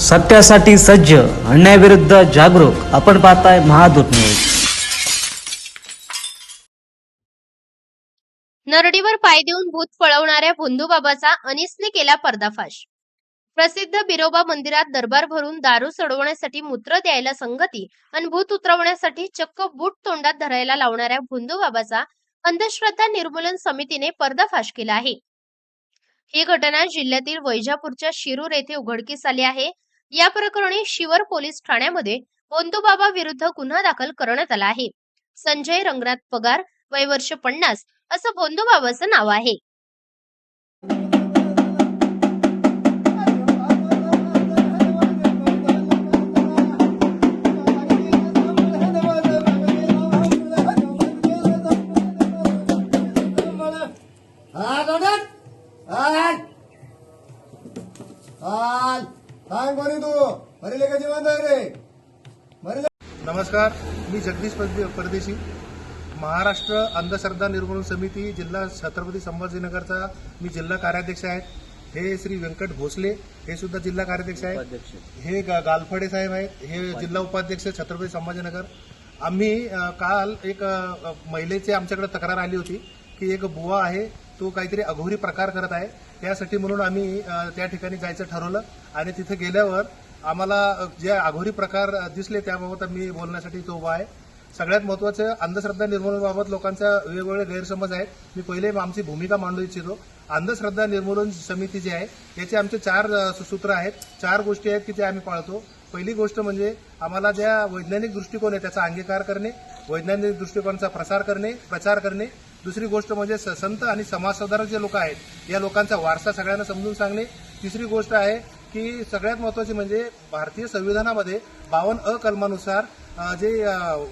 सत्यासाठी सज्ज अन्यायाविरुद्ध जागरूक. आपण पाहताय महादूत न्यूज. नरडीवर पाय देऊन भूत पळवणाऱ्या भोंदूबाबाचा अनिसने केला पर्दाफाश. प्रसिद्ध बिरोबा मंदिरात दरबार भरून दारू सडवण्यासाठी मूत्र द्यायला संगती आणि भूत उतरवण्यासाठी चक्क बूट तोंडात धरायला लावणाऱ्या भोंदूबाबाचा अंधश्रद्धा निर्मूलन समितीने पर्दाफाश केला आहे. ही घटना जिल्ह्यातील वैजापूरच्या शिरूर येथे उघडकीस आली आहे. या प्रकरणी शिवर पोलीस ठाण्यामध्ये भोंदूबाबा विरुद्ध गुन्हा दाखल करण्यात आला आहे. संजय रंगनाथ पगार वय वर्ष पन्नास असं भोंदूबाबाचं नाव आहे. हात ओढत. सांग बरी तू. मरेले का जिवंत आहे रे? मरेले नमस्कार मी जगदीश परदे- परदेशी. महाराष्ट्र अंधश्रद्धा निर्मूलन समिती जिल्हा छत्रपती संभाजीनगरचा मी जिल्हा कार्याध्यक्ष आहे. हे श्री व्यंकट भोसले हे सुद्धा जिल्हा कार्याध्यक्ष आहेत हे गा- गालफडे साहेब आहेत. हे जिल्हा उपाध्यक्ष छत्रपती संभाजीनगर. आम्ही काल एक महिलेची आमच्याकडे तक्रार आली होती. की एक बुवा आहे तो काहीतरी अघोरी प्रकार करत आहे. त्यासाठी म्हणून आम्ही त्या ठिकाणी जायचं ठरवलं. आणि तिथे गेल्यावर आम्हाला जे अघोरी प्रकार दिसले त्याबाबत मी बोलण्यासाठी तो उभा आहे. सगळ्यात महत्वाचं अंधश्रद्धा निर्मूलनाबाबत लोकांचा वेगवेगळे गैरसमज आहेत. मी पहिले आमची भूमिका मांडू इच्छितो. अंधश्रद्धा निर्मूलन समिती जी आहे याचे आमचे चार सूत्र आहेत. चार गोष्टी आहेत की ते आम्ही पाळतो. पहिली गोष्ट म्हणजे आम्हाला ज्या वैज्ञानिक दृष्टिकोन आहे त्याचा अंगीकार करणे वैज्ञानिक दृष्टिकोनाचा प्रसार करणे प्रचार करणे दुसरी गोष्ट म्हणजे संत आणि समाजसुधारक जे लोक आहेत या लोकांचा वारसा सगळ्यांना समजून सांगणे. तिसरी गोष्ट आहे की सगळ्यात महत्वाची म्हणजे भारतीय संविधानामध्ये बावन्न अ कलमानुसार जे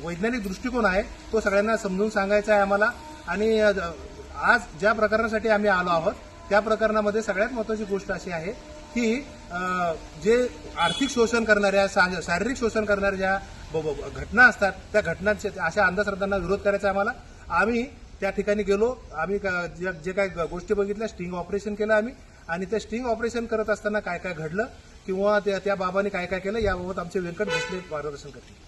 वैज्ञानिक दृष्टिकोन आहे तो सगळ्यांना समजून सांगायचा आहे आम्हाला. आणि आज ज्या प्रकरणासाठी आम्ही आलो आहोत त्या प्रकरणामध्ये सगळ्यात महत्वाची गोष्ट अशी आहे की जे आर्थिक शोषण करणाऱ्या सा- शारीरिक शोषण करणाऱ्या ज्या ब- ब- घटना असतात त्या घटनांचे अशा अंधश्रद्धांना विरोध करायचा आहे आम्हाला. आम्ही त्या ठिकाणी गेलो. आम्ही जे जे गोष्टी बघितल्या स्टिंग ऑपरेशन केलं आम्ही. आणि ते स्टिंग ऑपरेशन करत असताना काय काय घडलं किंवा त्या त्या बाबाने काय काय केलं याबाबत आमचे व्यंकट भोसले मार्गदर्शन करतील.